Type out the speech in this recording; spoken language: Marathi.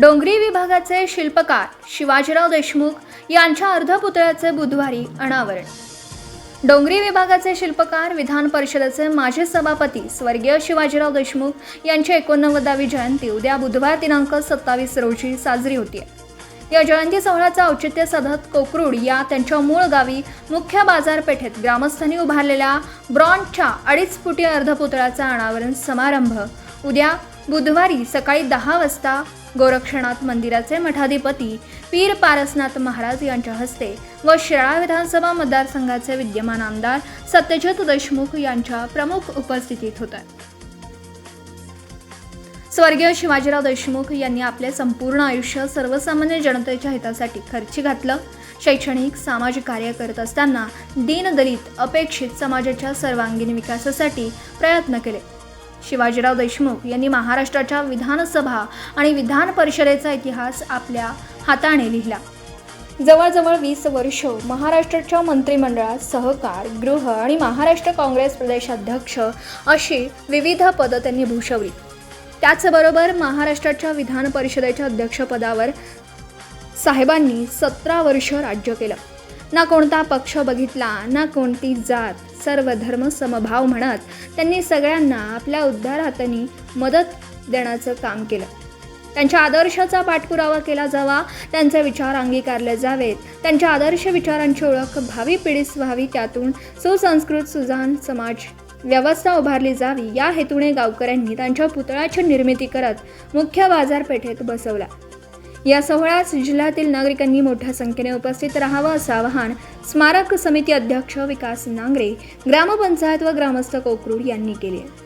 डोंगरी विभागाचे शिल्पकार शिवाजीराव देशमुख यांच्या अर्धपुतळ्याचे बुधवारी अनावरण. डोंगरी विभागाचे शिल्पकार विधान परिषदेचे माजी सभापती स्वर्गीय शिवाजीराव देशमुख यांची एकोणनव्वदावी जयंती उद्या बुधवार दिनांक सत्तावीस रोजी साजरी होती या जयंती सोहळ्याचं औचित्य साधत कोकरूड या त्यांच्या मूळ गावी मुख्य बाजारपेठेत ग्रामस्थांनी उभारलेल्या ब्रॉन्झच्या अडीच फुटी अर्धपुतळ्याचा अनावरण समारंभ उद्या बुधवारी सकाळी दहा वाजता गोरक्षनाथ मंदिराचे मठाधिपती पीर पारसनाथ महाराज यांच्या हस्ते व शिराळा विधानसभा मतदारसंघाचे विद्यमान आमदार सत्यजित देशमुख यांच्या प्रमुख उपस्थितीत होत्या स्वर्गीय शिवाजीराव देशमुख यांनी आपले संपूर्ण आयुष्य सर्वसामान्य जनतेच्या हितासाठी खर्ची घातलं. शैक्षणिक सामाजिक कार्य करत असताना दीनदलित अपेक्षित समाजाच्या सर्वांगीण विकासासाठी प्रयत्न केले. शिवाजीराव देशमुख यांनी महाराष्ट्राच्या विधानसभा आणि विधान परिषदेचा इतिहास आपल्या हाताने लिहिला. जवळजवळ वीस वर्ष महाराष्ट्राच्या मंत्रिमंडळात सहकार गृह आणि महाराष्ट्र काँग्रेस प्रदेशाध्यक्ष अशी विविध पदं त्यांनी भूषवली. त्याचबरोबर महाराष्ट्राच्या विधान परिषदेच्या अध्यक्षपदावर साहेबांनी सतरा वर्ष राज्य केलं. ना कोणता पक्ष बघितला ना कोणती जात सर्व धर्म समभाव म्हणत त्यांनी सगळ्यांना आपल्या उद्धारातनी मदत देण्याचं काम केलं. त्यांच्या आदर्शाचा पाठपुरावा केला जावा त्यांचे विचार अंगीकारले जावेत. त्यांच्या आदर्श विचारांची ओळख भावी पिढीस व्हावी त्यातून सुसंस्कृत सुजान समाज व्यवस्था उभारली जावी. या हेतूने गावकऱ्यांनी त्यांच्या पुतळ्याची निर्मिती करत मुख्य बाजारपेठेत बसवला. या सोहळ्यास जिल्ह्यातील नागरिकांनी मोठ्या संख्येने उपस्थित राहावं असं आवाहन स्मारक समिती अध्यक्ष विकास नांगरे ग्रामपंचायत व ग्रामस्थ कोकरूड यांनी केले.